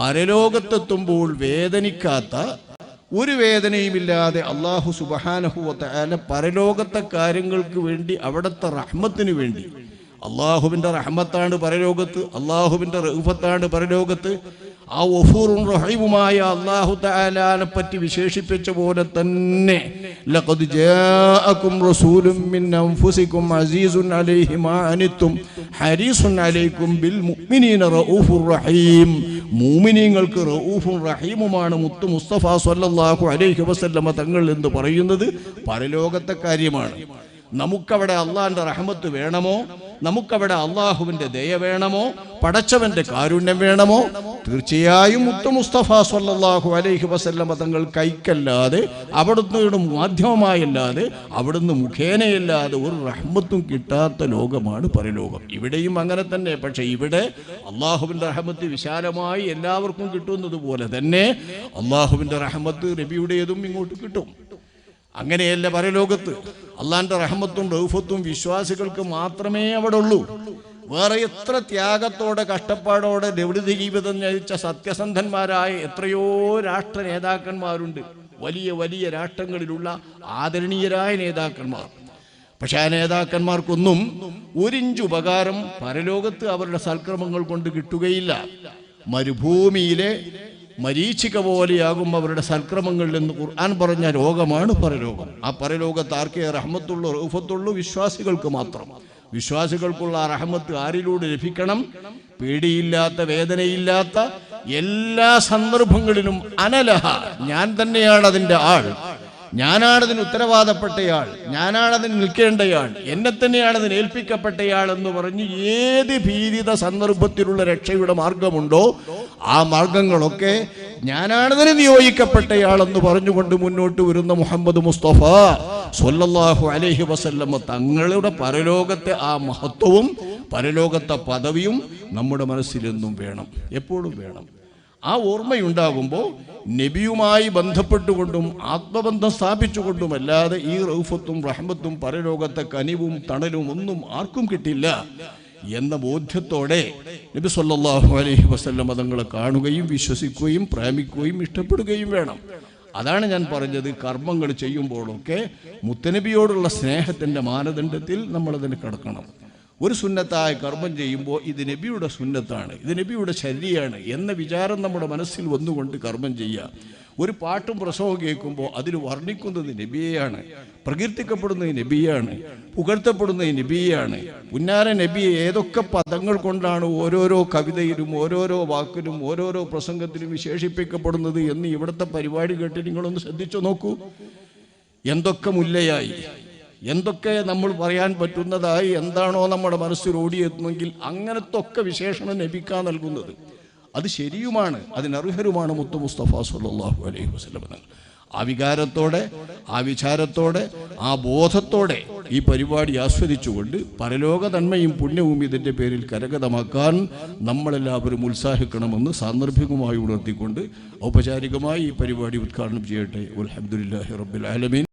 പരലോകത്തെത്തുമ്പോൾ വേദനിക്കാത്ത ഒരു വേദനയുമില്ലാതെ അള്ളാഹു സുബഹാനഹുവല പരലോകത്തെ കാര്യങ്ങൾക്ക് വേണ്ടി അവിടുത്തെ റഹ്മത്തിന് വേണ്ടി. അള്ളാഹുവിന്റെ റഹ്മത്താണ് പരലോകത്ത് അള്ളാഹുവിന്റെ റഹ്മത്താണ് പരലോകത്ത്. ആ ഒഫൂറും റഹീമുമായ അള്ളാഹു താലാനെ പറ്റി വിശേഷിപ്പിച്ച പോലെ തന്നെ ലഖദ് ജാഅകും റസൂലും മിൻ അൻഫുസികും അസീസുൻ അലൈഹി മാ അനിത്തും ഹരീസുൻ അലൈക്കും ബിൽ മുഅ്മിനീന റഊഫുർ റഹീം. മൂമിനീങ്ങൾക്ക് റഊഫും റഹീമുമാണ് മുത്തു മുസ്തഫ സല്ലല്ലാഹു അലൈഹി വസല്ലമ തങ്ങൾ എന്ന് പറയുന്നത്. പരലോകത്തെ കാര്യമാണ്. നമുക്കവിടെ അള്ളാഹിന്റെ റഹമത്ത് വേണമോ? നമുക്കവിടെ അള്ളാഹുവിന്റെ ദയ വേണമോ? പടച്ചവന്റെ കാരുണ്യം വേണമോ? തീർച്ചയായും മുത്തു മുസ്തഫ സല്ലല്ലാഹു അലൈഹി വസല്ല മതങ്ങൾ കൈക്കല്ലാതെ അവിടുന്ന് മാധ്യമമായല്ലാതെ അവിടുന്ന് മുഖേനയല്ലാതെ ഒരു റഹ്മത്തും കിട്ടാത്ത ലോകമാണ് പരലോകം. ഇവിടെയും അങ്ങനെ തന്നെ. പക്ഷെ ഇവിടെ അള്ളാഹുവിന്റെ റഹമത്ത് വിശാലമായി എല്ലാവർക്കും കിട്ടുന്നത് പോലെ തന്നെ അള്ളാഹുവിന്റെ റഹമത്ത് നബിയുടേതും ഇങ്ങോട്ട് കിട്ടും. അങ്ങനെയല്ല പരലോകത്ത്. അള്ളാന്റെ റഹമത്തും റൗഫത്തും വിശ്വാസികൾക്ക് മാത്രമേ അവിടെ ഉള്ളൂ വേറെ എത്ര ത്യാഗത്തോടെ കഷ്ടപ്പാടോടെ ലളിത ജീവിതം നയിച്ച സത്യസന്ധന്മാരായ എത്രയോ രാഷ്ട്ര നേതാക്കന്മാരുണ്ട്. വലിയ വലിയ രാഷ്ട്രങ്ങളിലുള്ള ആദരണീയരായ നേതാക്കന്മാർ. പക്ഷെ ആ നേതാക്കന്മാർക്കൊന്നും ഒരിഞ്ച് ഉപകാരം പരലോകത്ത് അവരുടെ സൽക്രമങ്ങൾ കൊണ്ട് കിട്ടുകയില്ല. മരുഭൂമിയിലെ മരീച്ചിക പോലെയാകും അവരുടെ സൽക്രമങ്ങളിൽ നിന്ന് ഖുർആൻ പറഞ്ഞ രോഗമാണ് പരലോകം. ആ പരലോകത്ത് ആർക്കേ റഹ്മത്തുള്ളൂ റൂഫത്തുള്ളൂ? വിശ്വാസികൾക്ക് മാത്രം. വിശ്വാസികൾക്കുള്ള ആ റഹ്മത്ത് ആരിലൂടെ ലഭിക്കണം? പേടിയില്ലാത്ത വേദനയില്ലാത്ത എല്ലാ സന്ദർഭങ്ങളിലും അനലഹ. ഞാൻ തന്നെയാണ് അതിന്റെ ആൾ. ഞാനാണ് അതിന് ഉത്തരവാദപ്പെട്ടയാൾ. ഞാനാണ് അതിന് നിൽക്കേണ്ടയാൾ. എന്നെ തന്നെയാണ് അതിന് ഏൽപ്പിക്കപ്പെട്ടയാൾ എന്ന് പറഞ്ഞ് ഏത് ഭീതിത സന്ദർഭത്തിലുള്ള രക്ഷയുടെ മാർഗമുണ്ടോ ആ മാർഗങ്ങളൊക്കെ ഞാനാണതിന് നിയോഗിക്കപ്പെട്ടയാളെന്ന് പറഞ്ഞുകൊണ്ട് മുന്നോട്ട് വരുന്ന മുഹമ്മദ് മുസ്തഫ സൊല്ലാഹു അലഹി വസല്ലമ്മ തങ്ങളുടെ പരലോകത്തെ ആ മഹത്വവും പരലോകത്തെ പദവിയും നമ്മുടെ മനസ്സിലെന്നും വേണം എപ്പോഴും വേണം. ആ ഓർമ്മയുണ്ടാകുമ്പോൾ നബിയുമായി ബന്ധപ്പെട്ടുകൊണ്ടും ആത്മബന്ധം സ്ഥാപിച്ചുകൊണ്ടുമല്ലാതെ ഈ റൗഫത്തും റഹ്മത്തും പരലോകത്തെ കനിവും തണലും ഒന്നും ആർക്കും കിട്ടില്ല. എന്ന ബോധ്യത്തോടെ നബി സല്ലല്ലാഹു അലൈഹി വസല്ലം മതങ്ങളെ കാണുകയും വിശ്വസിക്കുകയും പ്രേമിക്കുകയും ഇഷ്ടപ്പെടുകയും വേണം. അതാണ് ഞാൻ പറഞ്ഞത് കർമ്മങ്ങൾ ചെയ്യുമ്പോഴൊക്കെ മുത്തനബിയോടുള്ള സ്നേഹത്തിന്റെ മാനദണ്ഡത്തിൽ നമ്മളതിന് കിടക്കണം. ഒരു സുന്നത്തായ കർമ്മം ചെയ്യുമ്പോൾ ഇത് നബിയുടെ സുന്നത്താണ് ഇത് നബിയുടെ ശരിയാണ് എന്ന വിചാരം നമ്മുടെ മനസ്സിൽ വന്നുകൊണ്ട് കർമ്മം ചെയ്യുക. ഒരു പാട്ടും പ്രസവവും കേൾക്കുമ്പോൾ അതിൽ വർണിക്കുന്നത് നബിയെയാണ് പ്രകീർത്തിക്കപ്പെടുന്നത് നബിയാണ് പുകഴ്ത്തപ്പെടുന്നത് നബിയാണ് പുന്നാര നബിയെ ഏതൊക്കെ പദങ്ങൾ കൊണ്ടാണ് ഓരോരോ കവിതയിലും ഓരോരോ വാക്കിലും ഓരോരോ പ്രസംഗത്തിലും വിശേഷിപ്പിക്കപ്പെടുന്നത് എന്ന് ഇവിടുത്തെ പരിപാടി കേട്ട് നിങ്ങളൊന്ന് ശ്രദ്ധിച്ചു നോക്കൂ. എന്തൊക്കെ മുല്ലയായി എന്തൊക്കെ നമ്മൾ പറയാൻ പറ്റുന്നതായി എന്താണോ നമ്മുടെ മനസ്സിൽ ഓടിയെത്തുന്നെങ്കിൽ അങ്ങനത്തെ ഒക്കെ വിശേഷണം നബിക്കാൻ നൽകുന്നത്. അത് ശരിയുമാണ് അതിനർഹരുമാണ് മുത്തു മുസ്തഫ സല്ലല്ലാഹു അലൈഹി തങ്ങൾ. ആ വികാരത്തോടെ ആ വിചാരത്തോടെ ആ ബോധത്തോടെ ഈ പരിപാടി ആസ്വദിച്ചുകൊണ്ട് പരലോക നന്മയും പുണ്യവും ഇതിന്റെ പേരിൽ കരഗതമാക്കാൻ നമ്മളെല്ലാവരും ഉത്സാഹിക്കണമെന്ന് സാന്ദർഭികമായി ഉണർത്തിക്കൊണ്ട് ഔപചാരികമായി ഈ പരിപാടി ഉദ്ഘാടനം ചെയ്യട്ടെ അൽഹംദുലില്ലാഹി റബ്ബിൽ ആലമീൻ